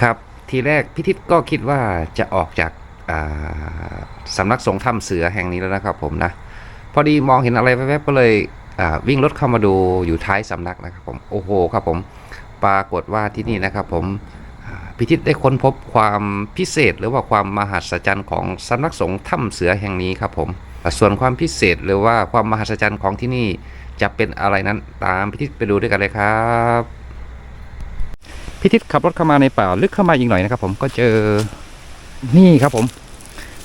ครับทีแรกพิทิศก็คิดว่าจะออกจากาสำนักสงฆ์ถ้ำเสือแห่งนี้แล้วนะครับผมนะ พอดีมองเห็นอะไรแวบๆก็เลยวิ่งรถเข้ามาดูอยู่ท้ายสำนักนะครับผมโอ้โหครับผมปรากฏว่าที่นี่นะครับผมพิทิศได้ค้นพบความพิเศษหรือว่าความมหัศจรรย์ของสำนักสงฆ์ถ้ำเสือแห่งนี้ครับผมส่วนความพิเศษหรือว่าความมหัศจรรย์ของที่นี่จะเป็นอะไรนั้นตามพิทิศไปดูด้วยกันเลยครับ พิทิศขับรถเข้ามาในป่าลึกเข้ามาอีกหน่อยนะครับ ผมก็เจอนี่ครับผม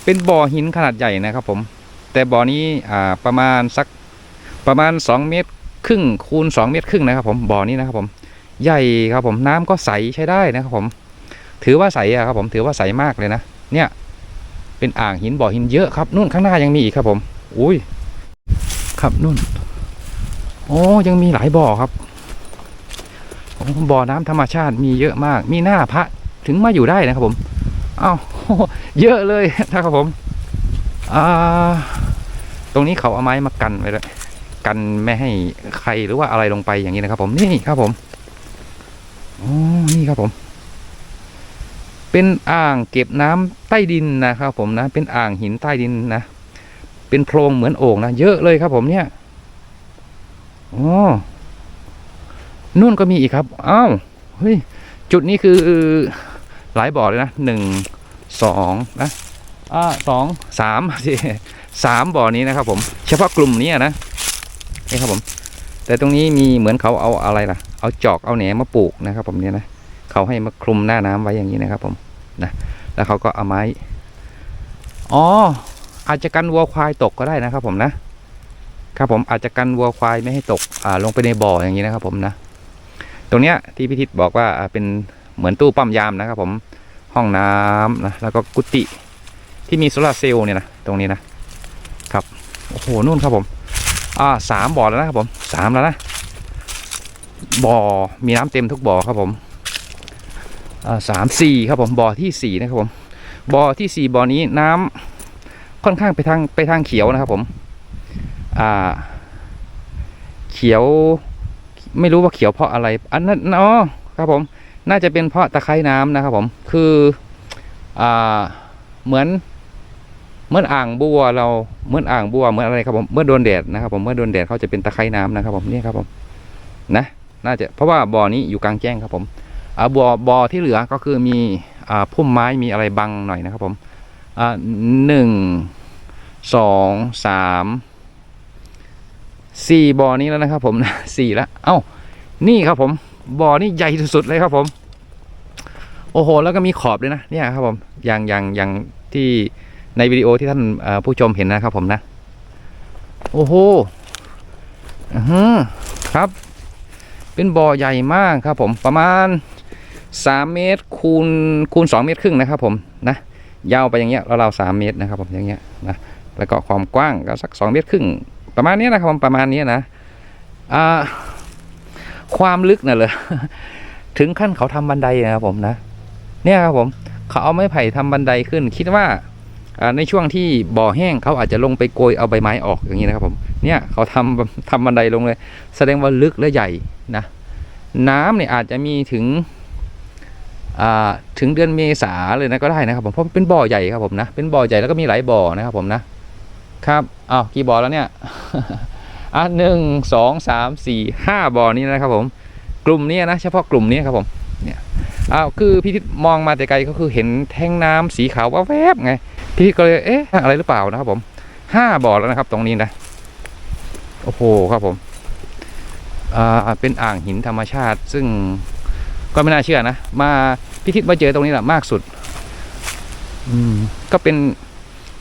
เป็นบ่อหินขนาดใหญ่นะครับ ผม แต่บ่อนี้อ่าประมาณสักประมาณ 2 เมตรครึ่งคูณ 2 เมตรครึ่งนะครับ ผมบ่อนี้นะครับ ผมใหญ่ครับผมน้ำก็ใสใช้ได้นะครับ ผม ถือว่าใสอะครับ ผมถือว่าใสมากเลยนะเนี่ย เป็นอ่างหินบ่อหินเยอะครับนู่นข้างหน้ายังมีอีกครับ ผม อุ้ยครับนู่นโอ้ยังมีหลายบ่อครับ บ่อน้ำธรรมชาติมีเยอะมาก มีหน้าพระถึงมาอยู่ได้นะครับผมเอ้าเยอะเลยนะครับผมตรงนี้เขาเอาไม้มากันไว้ด้วยกันไม่ให้ใครหรือว่าอะไรลงไปอย่างนี้นะครับ ผมนี่ครับผมโอ้นี่ครับผม เป็นอ่างเก็บน้ำใต้ดินนะครับผมนะ เป็นอ่างหินใต้ดินนะ เป็นโพรงเหมือนโอ่งนะ เยอะเลยครับผมเนี่ยโอ้ นู่นก็มีอีกครับอ้าวเฮ้ยจุดนี้คือหลายบ่อเลยนะหนึ่งสองนะอ่าสองสามสิสามบ่อนี้นะครับ ผม เฉพาะกลุ่มนี้นะนี่ครับผม แต่ตรงนี้มีเหมือนเขาเอาอะไรล่ะ เอาจอกเอาแหนมาปลูกนะครับ ผมเนี่ยนะเขาให้มาคลุมหน้าน้ำไว้อย่างนี้นะครับ ผมนะแล้วเขาก็เอาไม้อ๋ออาจจะกันวัวควายตกก็ได้นะครับ ผมนะครับผมอาจจะกันวัวควายไม่ให้ตกอ่าลงไปในบ่ออย่างนี้นะครับ ผมนะ ตรงเนี้ยที่พิทิศบอกว่าเป็นเหมือนตู้ปั๊มยามนะครับ ผมห้องน้ำนะแล้วก็กุฏิที่มีโซลาร์เซลล์เนี่ยนะตรงนี้นะครับโอ้โหนู่นครับผมอ่าสามบ่อแล้วนะครับผมสามแล้วนะบ่อมีน้ำเต็มทุกบ่อครับผมอ่าสามสี่ครับผมบ่อที่สี่นะครับผมบ่อที่สี่บ่อนี้น้ำค่อนข้างไปทางไปทางเขียวนะครับผมอ่าเขียว ไม่รู้ว่าเขียวเพราะอะไร อันนั้นอ๋อครับผม น่าจะเป็นเพราะตะไคร่น้ำนะครับ ผม คืออ่าเหมือนเหมือนอ่างบัวเราเหมือนอ่างบัวเหมือนอะไรครับผมเมื่อโดนแดดนะครับ ผมเมื่อโดนแดดเขาจะเป็นตะไคร่น้ำนะครับ ผมนี่ครับผมนะน่าจะเพราะว่าบ่อนี้อยู่กลางแจ้งครับผมอ่าบ่อบ่อที่เหลือก็คือมีอ่าพุ่มไม้มีอะไรบังหน่อยนะครับผมอ่าหนึ่งสองสาม สี่บ่อนี้แล้วนะครับ ผมนะสี่แล้วเอ้านี่ครับผมบ่อนี่ใหญ่สุดๆเลยครับผม โอ้โห แล้วก็มีขอบด้วยนะเนี่ยครับผมอย่างอย่างอย่างที่ในวิดีโอที่ท่านผู้ชมเห็นนะครับผมนะ โอ้โหอือฮึครับ เป็นบ่อใหญ่มากครับ ผมประมาณสามเมตรคูณคูณสองเมตรครึ่งนะครับ ผมนะยาวไปอย่างเงี้ยเราวๆสามเมตรนะครับ ผมอย่างเงี้ยนะแล้วก็ความกว้างก็สักสองเมตรครึ่ง ประมาณนี้นะครับผมประมาณนี้นะความลึกน่ะเลยถึงขั้นเขาทำบันไดนะครับผมนะ เนี่ยครับผมเขาเอาไม้ไผ่ทำบันไดขึ้น คิดว่าในช่วงที่บ่อแห้งเขาอาจจะลงไปโกยเอาใบไม้ออกอย่างนี้นะครับผมเนี่ยเขาทำทำบันไดลงเลย แสดงว่าลึกและใหญ่นะน้ำเนี่ยอาจจะมีถึงถึงเดือนเมษาเลยนะก็ได้นะครับผมเพราะเป็นบ่อใหญ่ครับผมนะเป็นบ่อใหญ่แล้วก็มีหลายบ่อนะครับผมนะ ครับอ้าวกี่บ่อแล้วเนี่ยอะหนึ่งสองสามสี่ห้าบ่อนี้นะครับผมกลุ่มนี้นะเฉพาะกลุ่มนี้ครับผมเนี่ยอ้าวคือพี่ทิศมองมาแต่ไกลก็คือเห็นแท่งน้ำสีขาวแวบๆไงพี่ทิศก็เลยเอ๊ะอะไรหรือเปล่านะครับผมห้าบ่อแล้วนะครับ ตรงนี้นะโอ้โหครับผมอ่าเป็นอ่างหินธรรมชาติ ซึ่งก็ไม่น่าเชื่อนะ มาพี่ทิศมาเจอตรงนี้แหละมากสุด อืมก็เป็น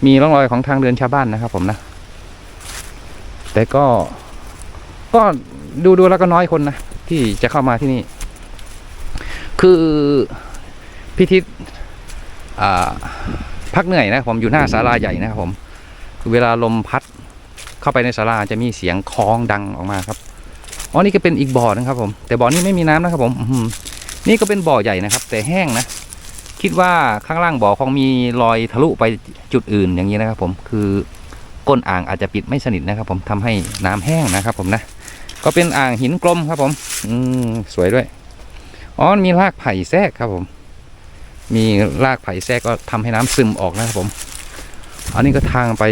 มีร่องรอยของทางเดินชาวบ้านนะครับ ผมนะ แต่ก็ ก็ดูดูแล้วก็น้อยคนนะที่จะเข้ามาที่นี่ คือพิทิศอ่พักเหนื่อยนะผมอยู่หน้าศาลาใหญ่นะครับผม เวลาลมพัดเข้าไปในศาลาจะมีเสียงคล้องดังออกมาครับอ๋อนี่ก็เป็นอีกบ่อนะครับผม แต่บ่อนี้ไม่มีน้ำนะครับผมนี่ก็เป็นบ่อใหญ่นะครับ แต่แห้งนะ คิดว่าข้างล่างบ่อคงมีรอยทะลุไปจุดอื่นอย่างนี้นะครับ ผมคือก้นอ่างอาจจะปิดไม่สนิทนะครับ ผมทำให้น้ำแห้งนะครับ ผมนะก็เป็นอ่างหินกลมครับผม อืมสวยด้วยอ๋อมีรากไผ่แทรกครับผม มีรากไผ่แทรกก็ทำให้น้ำซึมออกนะครับผม อันนี้ก็ทางไป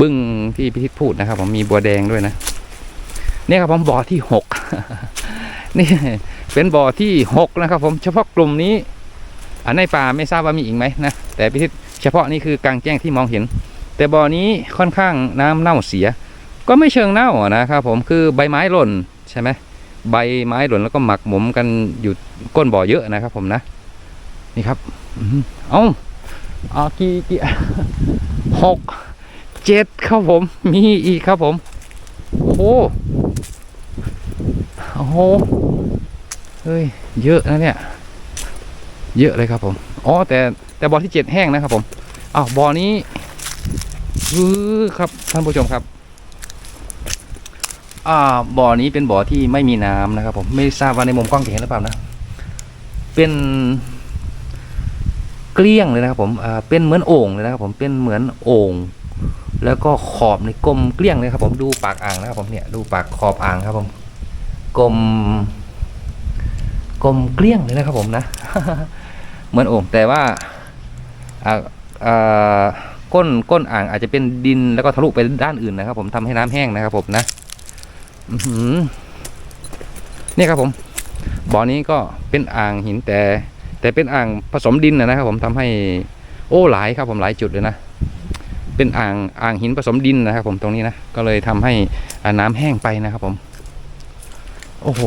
บึ้งที่พิทิศพูดนะครับ ผมมีบัวแดงด้วยนะเนี่ยครับผมบ่อที่หกนี่เป็นบ่อที่หกนะครับ ผมเฉพาะกลุ่มนี้ อันในป่าไม่ทราบว่ามีอีกไหมนะแต่พิทิศเฉพาะนี่คือกลางแจ้งที่มองเห็น แต่บ่อนี้ค่อนข้างน้ำเน่าเสีย ก็ไม่เชิงเน่านะครับผมคือใบไม้หล่นใช่ไหมใบไม้หล่นแล้วก็หมักหมมกันอยู่ก้นบ่อเยอะนะครับผมนะนี่ครับเอ้าเอากี่กี่หกเจ็ดครับผม มีอีกครับผม โอ้โหโอ้โหเฮ้ย เยอะนะเนี่ย เยอะเลยครับผมอ๋อแต่แต่บ่อที่เจ็ดแห้งนะครับผมอ้าวบ่อนี้ือครับท่านผู้ชมครับ อ่าบ่อนี้เป็นบ่อที่ไม่มีน้ำนะครับ ผมไม่ทราบว่าในมุมกล้องจะเห็นหรือเปล่านะ เป็นเกลี้ยงเลยนะครับ ผมอ่าเป็นเหมือนโอ่งเลยนะครับ ผมเป็นเหมือนโอ่งแล้วก็ขอบในกลมเกลี้ยงเลยครับ ผมดูปากอ่างนะครับ ผมเนี่ยดูปากขอบอ่างครับ ผมกลม กลมเกลี้ยงเลยนะครับผมนะ เหมือนโอ่งแต่ว่าอ่าอ่าก้นก้นอ่างอาจจะเป็นดินแล้วก็ทะลุไปด้านอื่นนะครับ ผมทำให้น้ำแห้งนะครับผมนะนี่ครับผม บ่อนี้ก็เป็นอ่างหินแต่ แต่เป็นอ่างผสมดินนะนะครับ ผมทำให้โอ้หลายครับผมหลายจุดเลยนะเป็นอ่างอ่างหินผสมดินนะครับ ผมตรงนี้นะก็เลยทำให้น้ำแห้งไปนะครับ ผม โอ้โห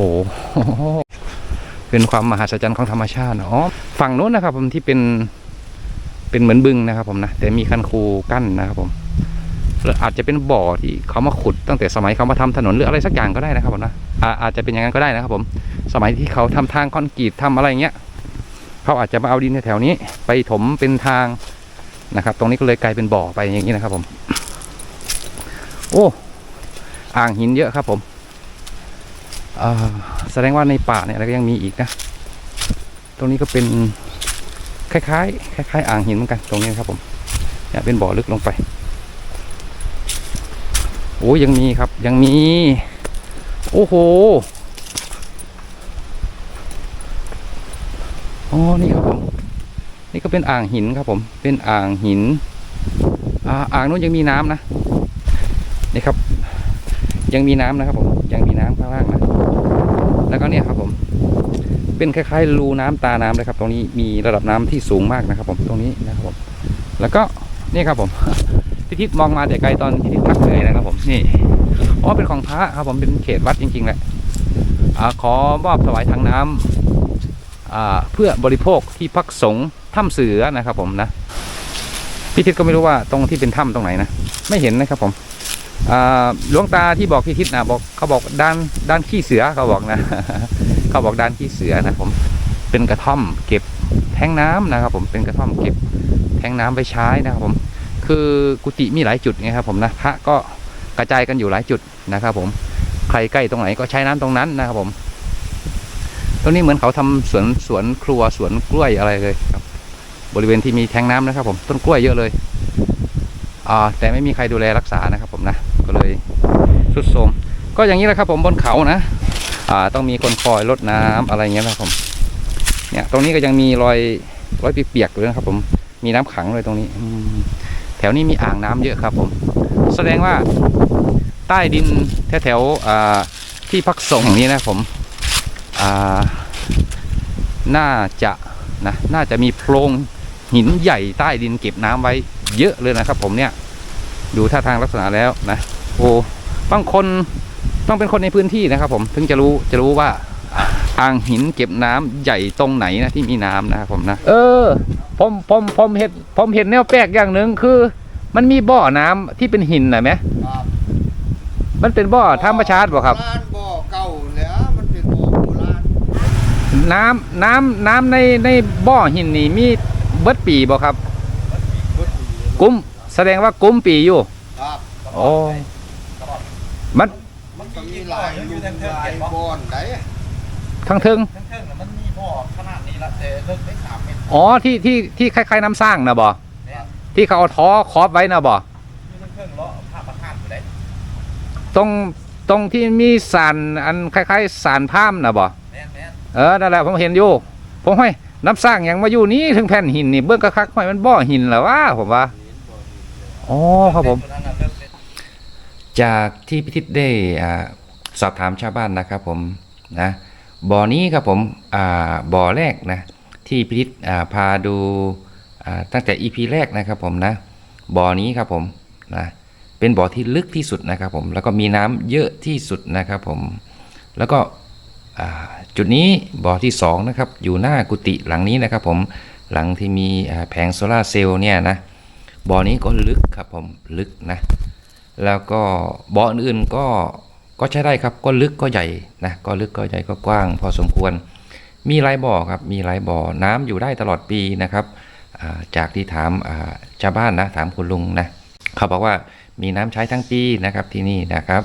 เป็นความมหัศจรรย์ของธรรมชาติอ๋อฝั่งโน้นนะครับ ผมที่เป็นเป็นเหมือนบึงนะครับ ผมนะแต่มีคันคูกั้นนะครับ ผมหรืออาจจะเป็นบ่อที่เขามาขุดตั้งแต่สมัยเขามาทำถนนหรืออะไรสักอย่างก็ได้นะครับผมนะอาจจะเป็นอย่างนั้นก็ได้นะครับ ผม สมัยที่เขาทำทางคอนกรีตทำอะไรเงี้ยเขาอาจจะมาเอาดินแถวนี้ ไปถมเป็นทางนะครับ ตรงนี้ก็เลยกลายเป็นบ่อไปอย่างนี้นะครับ ผม โอ้อ่างหินเยอะครับ ผม แสดงว่าในป่าเนี่ยแล้วก็ยังมีอีกนะ ตรงนี้ก็เป็นคล้ายๆคล้ายๆ อ่างหินเหมือนกันตรงนี้นครับผมเนี่ยเป็นบ่อลึกลงไป โอ้ยังมีครับยังมี โอ้โหอ๋อนี่ครับผมนี่ก็เป็นอ่างหินครับผม เป็นอ่างหิน อ่าอ่างนู้นยังมีน้ำนะนี่ครับ ยังมีน้ำนะครับผมยังมีน้ำข้างล่างนะ แล้วก็เนี่ยครับผม เป็นคล้ายๆรูน้ำตาน้ำเลยครับ ตรงนี้มีระดับน้ำที่สูงมากนะครับ ผมตรงนี้นะครับผม แล้วก็นี่ครับผมพิทิศมองมาแต่ไกลตอนพิทิศพักเหนื่อยนะครับผมนี่อ๋อเป็นของพระครับผมเป็นเขตวัดจริงๆแหละอ่าขอมอบถวายทางน้ำอ่าเพื่อบริโภคที่พักสงฆ์ถ้ำเสือนะครับผมนะพิทิศก็ไม่รู้ว่าตรงที่เป็นถ้ำตรงไหนนะไม่เห็นนะครับผม หลวงตาที่บอกพิทิศนะบอกเขาบอกด้านด้านขี้เสือเขาบอกนะ เขาบอกด้านขี้เสือนะผมเป็นกระท่อมเก็บแทงน้ำนะครับ ผมเป็นกระท่อมเก็บแทงน้ำไปใช้นะครับผมคือกุฏิมีหลายจุดไงครับผมนะพระก็กระจายกันอยู่หลายจุดนะครับผมใครใกล้ตรงไหนก็ใช้น้ำตรงนั้นนะครับผมตรงนี้เหมือนเขาทำสวนสวนครัวสวนกล้วยอะไรเลยครับ บริเวณที่มีแทงน้ำนะครับ ผมต้นกล้วยเยอะเลย แต่ไม่มีใครดูแลรักษานะครับผมนะก็เลยสุดโทรมก็อย่างนี้แหละครับผมบนเขานะอ่าต้องมีคนคอยรดน้ำอะไรอย่างเงี้ยนะครับผมเนี่ยตรงนี้ก็ยังมีรอยรอยเปียกๆเลยนะครับ ผมมีน้ำขังเลยตรงนี้อืแถวนี้มีอ่างน้ำเยอะครับ ผม แสดงว่าใต้ดินแถวแถวๆที่พักสงนี้นะผมอ่าน่าจะนะน่าจะมีโพรงหินใหญ่ใต้ดินเก็บน้ำไว้ เยอะเลยนะครับ ผมเนี่ยดูท่าทางลักษณะแล้วนะโอ้บางคนต้องเป็นคนในพื้นที่นะครับ ผมถึงจะรู้จะรู้ว่าอ่างหินเก็บน้ำใหญ่ตรงไหนนะที่มีน้ำนะครับผมนะเออผมผมผมเห็นผมเห็นแนวแปลกอย่างหนึ่งคือ มันมีบ่อน้ำที่เป็นหินนะไหมครับมันเป็นบ่อธรรมชาติบ่ครับโานบ่อเก่าแล้วมันเป็นบ่อโบราณน้ำน้ำน้ำในในบ่อหินนี่มีเบิดปีบ่ครับพุทธ กุ้มแสดงว่ากุ้มปีอยู่ครับโอ้มันมันก็มีหลายลุมหลายบ่อนไหนทั้งทึงเครื่องๆน่ะมันมีบ่อขนาดนี้ละแต่เลิกได้สามเมตรอ๋อที่ที่ที่คล้ายๆน้ำสร้างนะบ่เนี่ยที่เขาเอาท้อครอบไว้นะบ่มีเครื่องๆเลาะผ้าประคาดอยู่ได้ตรงตรงที่มีสารอันคล้ายๆสารพามนะบ่แม่นแม่นเออนั่นแหละผมเห็นอยู่ผมห้อยน้ำสร้างอย่างมาอยู่นี้ถึงแผ่นหินนี่เบื้องกระคักห้อยมันบ่อหินเหรอวะผมว่า อ๋อครับผม จากที่พิทิศได้อ่าสอบถามชาวบ้านนะครับผมนะบ่อนี้ครับผมอ่าบ่อแรกนะที่พิทิศอ่าพาดูอ่าตั้งแต่ EP แรกนะครับผมนะบ่อนี้ครับผมนะเป็นบ่อที่ลึกที่สุดนะครับผมแล้วก็มีน้ำเยอะที่สุดนะครับผมแล้วก็จุดนี้บ่อที่สองนะครับอยู่หน้ากุฏิหลังนี้นะครับผมหลังที่มีแผงโซลาเซลล์เนี่ยนะ บ่อนี้ก็ลึกครับผมลึกนะ แล้วก็บ่ออื่นก็ก็ใช้ได้ครับก็ลึกก็ใหญ่นะก็ลึกก็ใหญ่ก็กว้าง พอสมควร มีหลายบ่อครับมีหลายบ่อน้ำอยู่ได้ตลอดปีนะครับาจากที่ถามาชาวบ้านนะถามคุณลุงนะเขาบอกว่ามีน้ำใช้ทั้งปีนะครับที่นี่นะครับ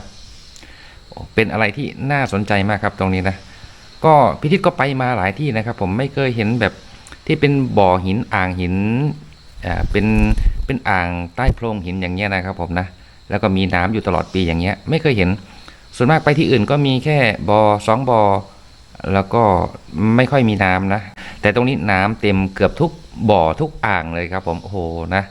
เป็นอะไรที่น่าสนใจมากครับตรงนี้นะก็พิทิศก็ไปมาหลายที่นะครับ ผมไม่เคยเห็นแบบที่เป็นบ่อหินอ่างหินเป็น เป็นอ่างใต้โพรงหินอย่างเงี้ยนะครับผมนะแล้วก็มีน้ำอยู่ตลอดปีอย่างเงี้ยไม่เคยเห็น ส่วนมากไปที่อื่นก็มีแค่บอ่อสองบอ่อแล้วก็ไม่ค่อยมีน้ำนะ แต่ตรงนี้น้ำเต็มเกือบทุกบ่อทุกอ่างเลยครับผมโอ้โหนะ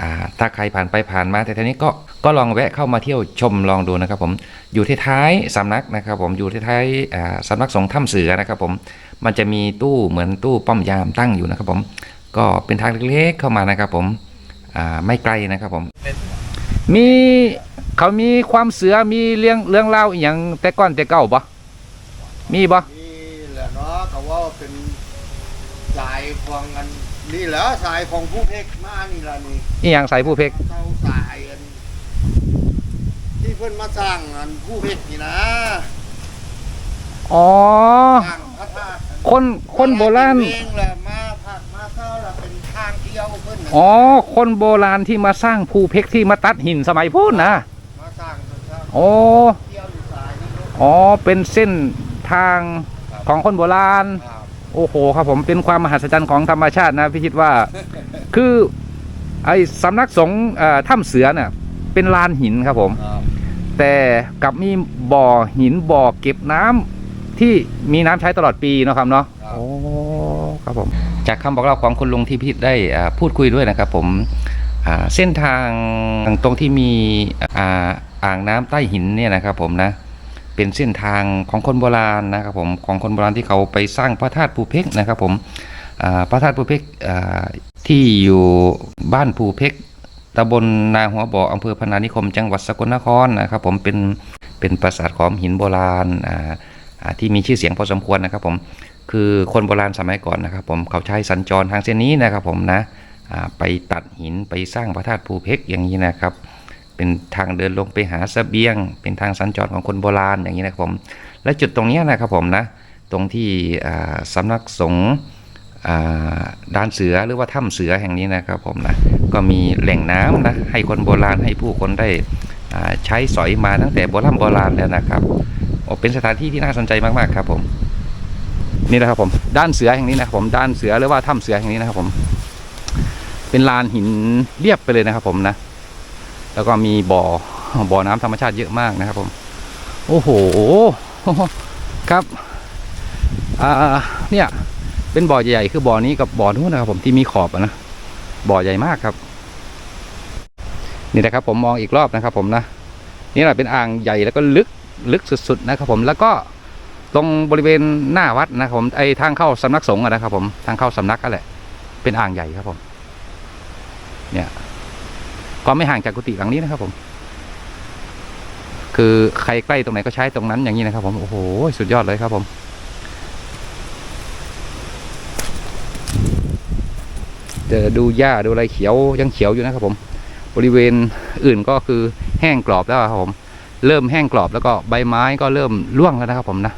อ่าถ้าใครผ่านไปผ่านมาแต่ทีนี้ก็ก็ลองแวะเข้ามาเที่ยวชมลองดูนะครับผมอยู่ที่ท้ายสำนักนะครับผมอยู่ที่ท้ายอ่าสำนักสงฆ์ถ้ำเสือนะครับผมมันจะมีตู้เหมือนตู้ป้อมยามตั้งอยู่นะครับผมก็เป็นทางเล็กๆเข้ามานะครับผม ไม่ไกลนะครับผมเป็นมีเขามีความเสือมีเรื่องเรื่องเล่าวอหย่างแต่ก่อนแต่เก่าปะมีปะนี่แหละเนาะก็ว่าเป็นสายของอันนี่แหละสายของผู้เพกมานี่ล่ะนี่อีหยังใส่ผู้เพกเจ้าสายอันที่เพิ่นมาสร้างอันผู้เพกนี่นะอ๋อ สร้างพระธาตุคนคนโบราณ เองแหละางเที่ยวเพิ่นน่ะอ๋อ คนโบราณที่มาสร้างภูเพกที่มาตัดหินสมัยพูดนะมาสร้างเพิ่นสร้างโอ้เที่ยวอยู่สายนี่เนาะอ๋อ เป็นเส้นทางของคนโบราณ ครับโอ้โหครับผมเป็นความมหัศจรรย์ของธรรมชาตินะพี่คิดว่า คือไอ้สำนักสงฆ์เอ่อถ้ำเสือเนี่ยเป็นลานหินครับผม ครับแต่กลับมีบ่อหินบ่อเก็บน้ำที่มีน้ำใช้ตลอดปีเนาะครับเนาะโอ้ ครับผมจากคำบอกเล่าของคุณลุงที่พิษได้พูดคุยด้วยนะครับผมเส้นทางตรงที่มีอ่าอ่างน้ำใต้หินเนี่ยนะครับผมนะเป็นเส้นทางของคนโบราณนะครับผมของคนโบราณที่เขาไปสร้างพระธาตุภูเพกนะครับผมพระธาตุภูเพกที่อยู่บ้านภูเพกตำบลนาหัวบ่ออำเภอพนานิคม จังหวัดสกลนครนะครับผมเป็นเป็นปราสาทของหินโบราณที่มีชื่อเสียงพอสมควรนะครับผม คือคนโบราณสมัยก่อนนะครับ ผมเขาใช้สัญจรทางเส้นนี้นะครับ ผมนะไปตัดหินไปสร้างพระธาตุภูเพกอย่างนี้นะครับ เป็นทางเดินลงไปหาเสบียง เป็นทางสัญจรของคนโบราณอย่างนี้นะครับผมและจุดตรงนี้นะครับผมนะตรงที่สำนักสงฆ์อ่านเสือหรือว่าถ้ำเสือแห่งนี้นะครับผมนะก็มีแหล่งน้ำนะให้คนโบราณให้ผู้คนได้ใช้สอยมาตั้งแต่โบราณโบราณแล้วนะครับเป็นสถานที่ที่น่าสนใจมากๆครับผม นี่นะครับผมด้านเสือแห่งนี้นะครับผมด้านเสือหรือว่าถ้ำเสือแห่งนี้นะครับผม เป็นลานหินเรียบไปเลยนะครับ ผมนะ แล้วก็มีบ่อบ่อน้ำธรรมชาติเยอะมากนะครับ ผม โอ้โหครับอ่าเนี่ย เป็นบ่อใหญ่คือบ่อนี้กับบ่อนู้นนะครับผมที่มีขอบนะบ่อใหญ่มากครับ นี่นะครับ ผมมองอีกรอบนะครับ ผมนะนี่แหละเป็นอ่างใหญ่แล้วก็ลึกลึกสุดๆนะครับ ผมแล้วก็ ตรงบริเวณหน้าวัดนะครับผมไอ้ทางเข้าสำนักสงฆ์นะครับผมทางเข้าสำนักก็แหละ เป็นอ่างใหญ่ครับผม เนี่ยก็ไม่ห่างจากกุฏิหลังนี้นะครับผม คือใครใกล้ตรงไหนก็ใช้ตรงนั้นอย่างนี้นะครับ ผมโอ้โหสุดยอดเลยครับผมจอดูหญ้าดูอะไรเขียวยังเขียวอยู่นะครับผม บริเวณอื่นก็คือแห้งกรอบแล้วครับผม เริ่มแห้งกรอบแล้วก็ใบไม้ก็เริ่มร่วงแล้วนะครับผมนะ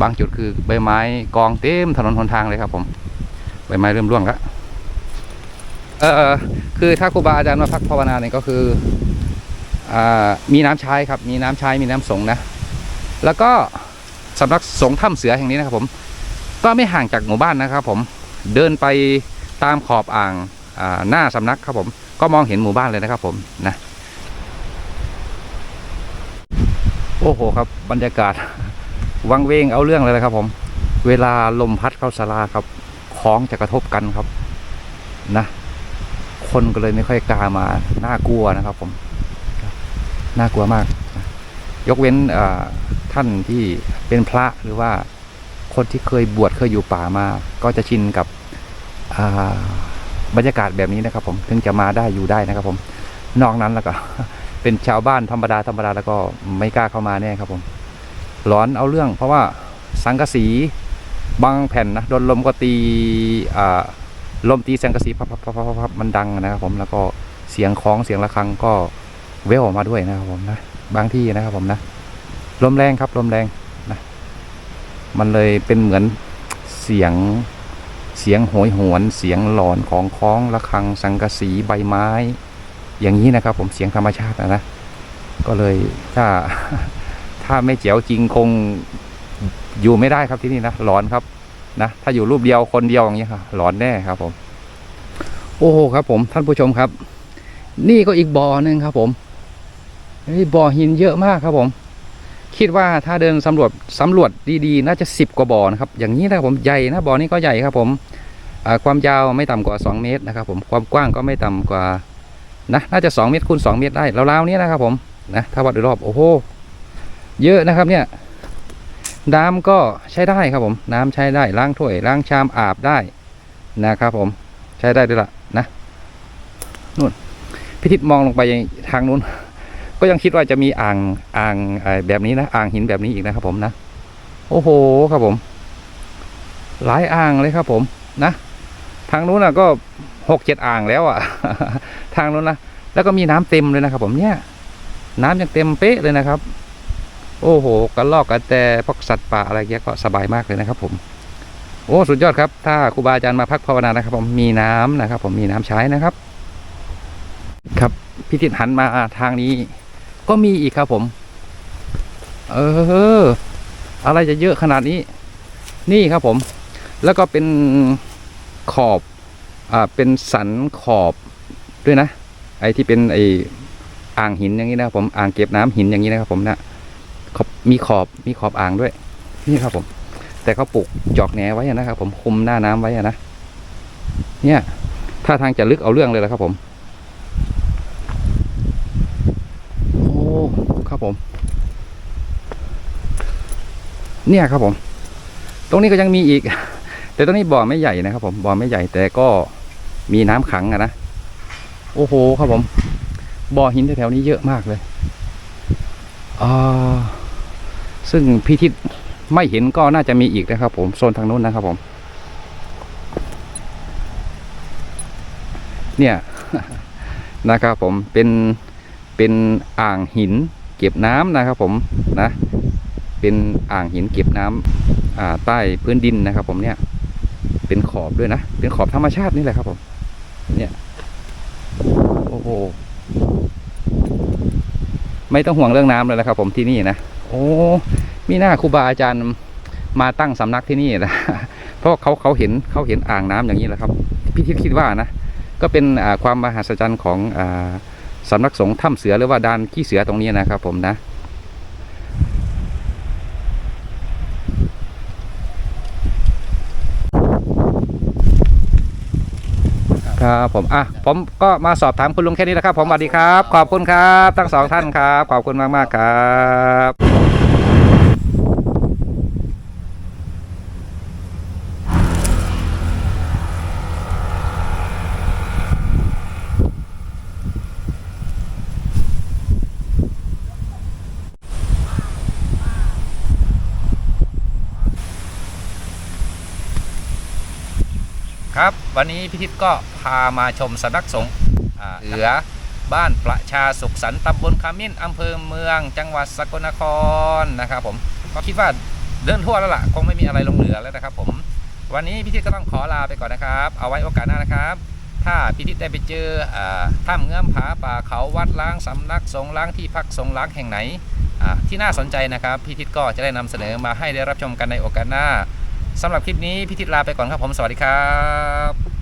บางจุดคือใบไม้กองเต็มถนนหนทางเลยครับ ผม ใบไม้เริ่มร่วงแล้วเออคือถ้าครูบาอาจารย์มาพักภาวนาเนี่ยก็คืออ่ามีน้ำใช้ครับ มีน้ำใช้มีน้ำสงนะ แล้วก็สำนักสงฆ์ถ้ำเสือแห่งนี้นะครับผม ก็ไม่ห่างจากหมู่บ้านนะครับ ผมเดินไปตามขอบอ่างอ่าหน้าสำนักครับผม ก็มองเห็นหมู่บ้านเลยนะครับ ผมนะ โอ้โหครับบรรยากาศ วังเวงเอาเรื่องเลยนะครับ ผม เวลาลมพัดเข้าศาลาครับคล้องจะกระทบกันครับนะ คนก็เลยไม่ค่อยกล้ามาน่ากลัวนะครับ ผมน่ากลัวมากนะยกเว้นท่านที่เป็นพระหรือว่าคนที่เคยบวชเคยอยู่ป่ามา ก็จะชินกับบรรยากาศแบบนี้นะครับ ผมถึงจะมาได้อยู่ได้นะครับ ผมนอกนั้นแล้วก็เป็นชาวบ้านธรรมดาธรรมดาแล้วก็ไม่กล้าเข้ามาแน่ครับผม ร้อนเอาเรื่อง เพราะว่าสังกะสีบางแผ่นนะโดนลมก็ตีอ่าลมตีสังกะสีพับพับพับพับพับมันดังนะครับผมแล้วก็เสียงคล้องเสียงะระฆังก็เววออกมาด้วยนะครับผมนะบางที่นะครับผมนะลมแรงครับลมแรงนะมันเลยเป็นเหมือนเสียงเสียงโหยหวน เสียงหลอนของคล้องระฆังสังกะสีใบไม้ อย่างนี้นะครับ ผมเสียงธรรมชาตินะนะก็เลยถ้า ถ้าไม่เจ๋วจริงคงอยู่ไม่ได้ครับที่นี่นะหลอนครับนะถ้าอยู่รูปเดียวคนเดียวอย่างนี้ค่ะหลอนแน่ครับผม โอ้โหครับ ผมท่านผู้ชมครับ นี่ก็อีกบ่อหนึ่งครับ ผมเฮ้ยบ่อหินเยอะมากครับผม คิดว่าถ้าเดินสำรวจสำรวจดีๆ น่าจะสิบกว่าบ่อนะครับ อย่างนี้นะครับผมใหญ่นะบ่อนี้ก็ใหญ่ครับ ผมความยาวไม่ต่ำกว่า 2 เมตรนะครับ ผมความกว้างก็ไม่ต่ำกว่านะน่าจะ 2 เมตรคูณ2เมตรได้ราวๆนี้นะครับ ผมนะถ้าวัดโดยรอบโอ้โห เยอะนะครับเนี่ย น้ำก็ใช้ได้ครับผม น้ำใช้ได้ล้างถ้วยล้างชามอาบได้นะครับผมใช้ได้ด้วยล่ะนะนู่นพิทิศมองลงไปทางนู้น ก็ยังคิดว่าจะมีอ่างอ่างแบบนี้นะอ่างหินแบบนี้อีกนะครับผมนะ โอ้โหครับผม หลายอ่างเลยครับผมนะ ทางนู้นนะก็หกเจ็ดอ่างแล้วอะ ทางนู้นนะแล้วก็มีน้ำเต็มเลยนะครับผมเนี่ย น้ำยังเต็มเป๊ะเลยนะครับ โอ้โหกระลอกกระแตพวกสัตว์ป่าอะไรเงี้ยก็สบายมากเลยนะครับผมโอ้สุดยอดครับ ถ้าครูบาอาจารย์มาพักภาวนานะครับ ผมมีน้ำนะครับ ผมมีน้ำใช้นะครับ ครับพิจิตรหันมาทางนี้ ก็มีอีกครับผม เออ อะไรจะเยอะขนาดนี้ นี่ครับผม แล้วก็เป็นขอบอ่าเป็นสันขอบด้วยนะ ไอ้ที่เป็นไอ้อ่างหินอย่างนี้นะครับผมอ่างเก็บน้ำหินอย่างนี้นะครับผมนะ ขอบมีขอบมีขอบอ่างด้วย นี่ครับผม แต่เขาปลูกจอกแหนไว้นะครับผมคุมหน้าน้ำไว้นะเนี่ยถ้าทางจะลึกเอาเรื่องเลยแหละครับผม โอ้ครับผม เนี่ยครับผม ตรงนี้ก็ยังมีอีก แต่ตรงนี้บ่อไม่ใหญ่นะครับผมบ่อไม่ใหญ่แต่ก็มีน้ำขังอะนะโอ้โหครับผม บ่อหินแถวๆนี้เยอะมากเลยอ่า ซึ่งพิทิศไม่เห็นก็น่าจะมีอีกนะครับ ผมโซนทางนู้นนะครับผม เนี่ยนะครับผมเป็นเป็นอ่างหินเก็บน้ำนะครับผมนะเป็นอ่างหินเก็บน้ำอ่าใต้พื้นดินนะครับ ผมเนี่ยเป็นขอบด้วยนะ เป็นขอบธรรมชาตินี่แหละครับผม เนี่ย โอ้โห ไม่ต้องห่วงเรื่องน้ำเลยนะครับผมที่นี่นะ โอ้มีหน้าครูบาอาจารย์มาตั้งสำนักที่นี่นะเพราะเขาเขาเห็นเขาเห็นอ่างน้ำอย่างนี้แหละครับ พี่ทิพย์คิดว่านะก็เป็นความมหัศจรรย์ของอสำนักสงฆ์ถ้ำเสือหรือว่าดานขี้เสือตรงนี้นะครับผมนะ ครับผมอะผมก็มาสอบถามคุณลุงแค่นี้แหละครับ ผมสวัสดีครับ ขอบคุณครับ ทั้งสองท่านครับ ขอบคุณมากมากครับ ครับ วันนี้พิทิศก็พามาชมสำนักสงฆ์อ่าเหลือบ้านประชาสุขสันต์ตำบลขมิ้นอำเภอเมือง จังหวัดสกลนครนะครับผมก็คิดว่าเดินทั่วแล้วล่ะคงไม่มีอะไรลงเหลือแล้วนะครับผม วันนี้พิทิศก็ต้องขอลาไปก่อนนะครับ เอาไว้โอกาสหน้านะครับ ถ้าพิทิศได้ไปเจออ่าถ้ำเงื่อมผาป่าเขาวัดล้างสำนักสงฆ์ล้างที่พักสงฆ์ล้างแห่งไหนอ่าที่น่าสนใจนะครับพิทิศก็จะได้นำเสนอมาให้ได้รับชมกันในโอกาสหน้า สำหรับคลิปนี้พิธิตลาไปก่อนครับผมสวัสดีครับ